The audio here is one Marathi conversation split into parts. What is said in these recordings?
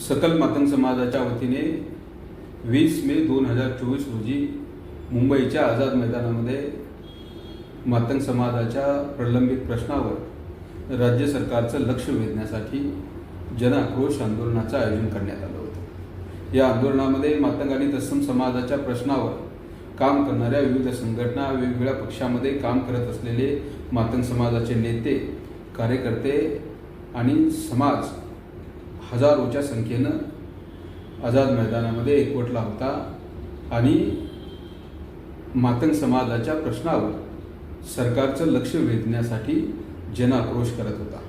सकल मातंग समाजाच्या वतीने वीस मे दोन हजार चोवीस रोजी मुंबईच्या आझाद मैदानामध्ये मातंग समाजाच्या प्रलंबित प्रश्नावर राज्य सरकारचं लक्ष वेधण्यासाठी जनआक्रोश आंदोलनाचं आयोजन करण्यात आलं होतं. या आंदोलनामध्ये मातंग आणि तत्सम समाजाच्या प्रश्नावर काम करणाऱ्या विविध संघटना वेगवेगळ्या पक्षामध्ये काम करत असलेले मातंग समाजाचे नेते कार्यकर्ते आणि समाज हजारोच्या संख्येनं आझाद मैदानामध्ये एकवटला होता आणि मातंग समाजाच्या प्रश्नावर सरकारचं लक्ष वेधण्यासाठी जनआक्रोश करत होता.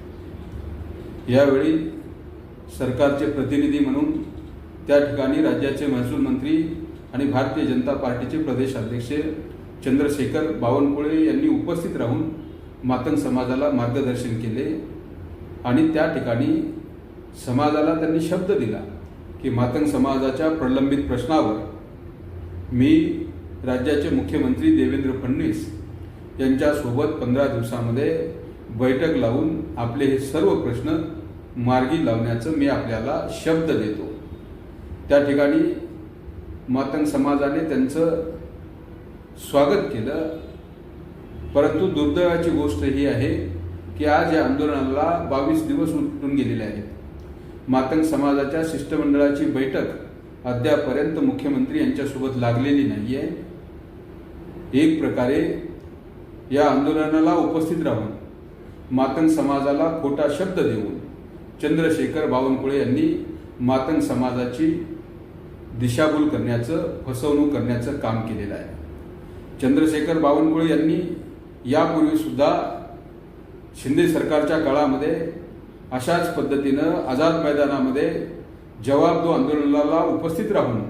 यावेळी सरकारचे प्रतिनिधी म्हणून त्या ठिकाणी राज्याचे महसूल मंत्री आणि भारतीय जनता पार्टीचे प्रदेश अध्यक्ष चंद्रशेखर बावनकुळे यांनी उपस्थित राहून मातंग समाजाला मार्गदर्शन केले आणि त्या ठिकाणी समाजाला त्यांनी शब्द दिला की मातंग समाजाच्या प्रलंबित प्रश्नावर मी राज्याचे मुख्यमंत्री देवेंद्र फडणवीस यांच्यासोबत पंधरा दिवसामध्ये बैठक लावून आपले हे सर्व प्रश्न मार्गी लावण्याचं मी आपल्याला शब्द देतो. त्या ठिकाणी मातंग समाजाने त्यांचं स्वागत केलं. परंतु दुर्दैवाची गोष्ट ही आहे की आज या आंदोलनाला बावीस दिवस उलटून गेलेले आहेत. मातंग समाजाच्या शिष्टमंडळाची बैठक अद्यापर्यंत मुख्यमंत्री यांच्यासोबत लागलेली नाही आहे एक प्रकारे या आंदोलनाला उपस्थित राहून मातंग समाजाला खोटा शब्द देऊन चंद्रशेखर बावनकुळे यांनी मातंग समाजाची दिशाभूल करण्याचं फसवणूक करण्याचं काम केलेलं आहे. चंद्रशेखर बावनकुळे यांनी यापूर्वी सुद्धा शिंदे सरकारच्या काळामध्ये अशाच पद्धतीनं आझाद मैदानामध्ये जवाब दो आंदोलनाला उपस्थित राहून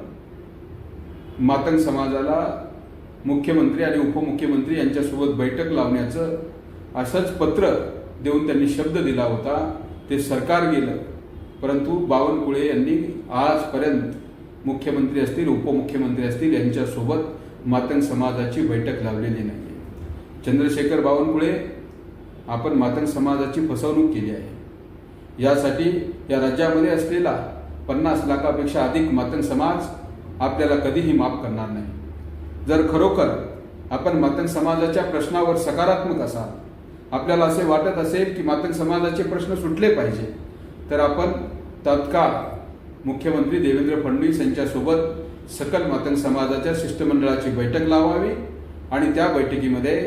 मातंग समाजाला मुख्यमंत्री आणि उपमुख्यमंत्री यांच्यासोबत बैठक लावण्याचं असंच पत्र देऊन त्यांनी शब्द दिला होता. ते सरकार गेलं. परंतु बावनकुळे यांनी आजपर्यंत मुख्यमंत्री असतील उपमुख्यमंत्री असतील यांच्यासोबत मातंग समाजाची बैठक लावलेली नाही चंद्रशेखर बावनकुळे आपण मातंग समाजाची फसवणूक केली आहे. यासाठी या राज्यामध्ये असलेला पन्नास लाखापेक्षा अधिक मातंग समाज आपल्याला कधीही माफ करणार नाही. जर खरोखर आपण मातंग समाजाच्या प्रश्नावर सकारात्मक असाल आपल्याला असे वाटत असेल की मातंग समाजाचे प्रश्न सुटले पाहिजे तर आपण तत्काळ मुख्यमंत्री देवेंद्र फडणवीस यांच्यासोबत सकल मातंग समाजाच्या शिष्टमंडळाची बैठक लावावी आणि त्या बैठकीमध्ये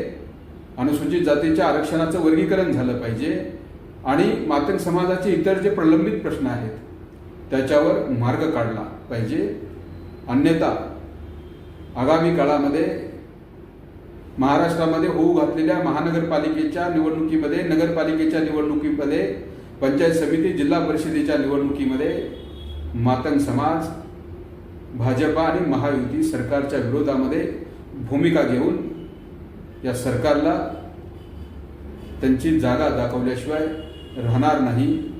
अनुसूचित जातीच्या आरक्षणाचं वर्गीकरण झालं पाहिजे. आणि मातंग समाजाचे इतर जे प्रलंबित प्रश्न आहेत त्याच्यावर मार्ग काढला पाहिजे. अन्यथा आगामी काळामध्ये महाराष्ट्रामध्ये होऊ घातलेल्या महानगरपालिकेच्या निवडणुकीमध्ये नगरपालिकेच्या निवडणुकीमध्ये पंचायत समिती जिल्हा परिषदेच्या निवडणुकीमध्ये मातंग समाज भाजपा आणि महायुती सरकारच्या विरोधामध्ये भूमिका घेऊन या सरकारला त्यांची जागा दाखवल्याशिवाय राहणार नाही.